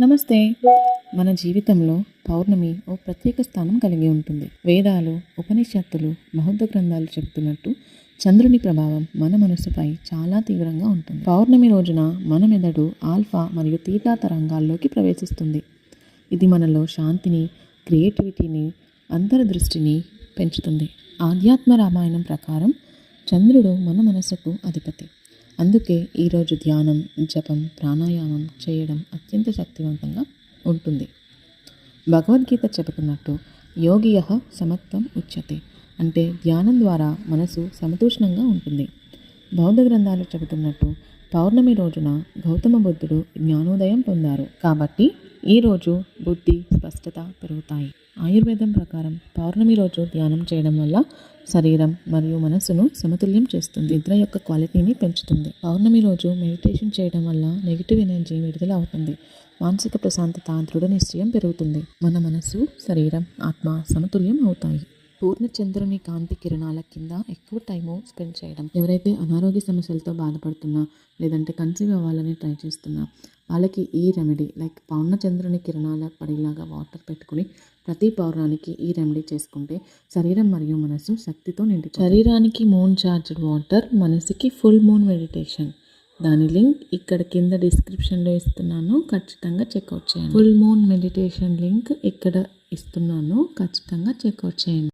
నమస్తే. మన జీవితంలో పౌర్ణమి ఓ ప్రత్యేక స్థానం కలిగి ఉంటుంది. వేదాలు ఉపనిషత్తులు బౌద్ధ గ్రంథాలు చెబుతున్నట్టు చంద్రుని ప్రభావం మన మనసుపై చాలా తీవ్రంగా ఉంటుంది. పౌర్ణమి రోజున మన మెదడు ఆల్ఫా మరియు తీటా తరంగాల్లోకి ప్రవేశిస్తుంది. ఇది మనలో శాంతిని క్రియేటివిటీని అంతర్దృష్టిని పెంచుతుంది. ఆధ్యాత్మ రామాయణం ప్రకారం చంద్రుడు మన మనసుకు అధిపతి. అందుకే ఈరోజు ధ్యానం జపం ప్రాణాయామం చేయడం అత్యంత శక్తివంతంగా ఉంటుంది. భగవద్గీత చెబుతున్నట్టు యోగియ సమత్వం ఉచ్యతే. అంటే ధ్యానం ద్వారా మనసు సమతూష్ణంగా ఉంటుంది. బౌద్ధ గ్రంథాలు చెబుతున్నట్టు పౌర్ణమి రోజున గౌతమ బుద్ధుడు జ్ఞానోదయం పొందారు. కాబట్టి ఈ రోజు బుద్ధి స్పష్టత పెరుగుతాయి. ఆయుర్వేదం ప్రకారం పౌర్ణమి రోజు ధ్యానం చేయడం వల్ల శరీరం మరియు మనసును సమతుల్యం చేస్తుంది. నిద్ర యొక్క క్వాలిటీని పెంచుతుంది. పౌర్ణమి రోజు మెడిటేషన్ చేయడం వల్ల నెగిటివ్ ఎనర్జీ విడుదల అవుతుంది. మానసిక ప్రశాంతత దృఢ నిశ్చయం పెరుగుతుంది. మన మనసు శరీరం ఆత్మ సమతుల్యం అవుతాయి. పూర్ణచంద్రుని కాంతి కిరణాల కింద ఎక్కువ టైము స్పెండ్ చేయడం. ఎవరైతే అనారోగ్య సమస్యలతో బాధపడుతున్నా లేదంటే కన్సీవ్ అవ్వాలని ట్రై చేస్తున్నా వాళ్ళకి ఈ రెమెడీ లైక్ పౌర్ణచంద్రుని కిరణాల పడేలాగా వాటర్ పెట్టుకుని ప్రతి పౌర్ణానికి ఈ రెమెడీ చేసుకుంటే శరీరం మరియు మనసు శక్తితో నిండి శరీరానికి మూన్ చార్జ్డ్ వాటర్ మనసుకి ఫుల్ మూన్ మెడిటేషన్ దాని లింక్ ఇక్కడ కింద డిస్క్రిప్షన్లో ఇస్తున్నాను ఖచ్చితంగా చెక్అవుట్ చేయండి. ఫుల్ మూన్ మెడిటేషన్ లింక్ ఇక్కడ ఇస్తున్నాను ఖచ్చితంగా చెక్అవుట్ చేయండి.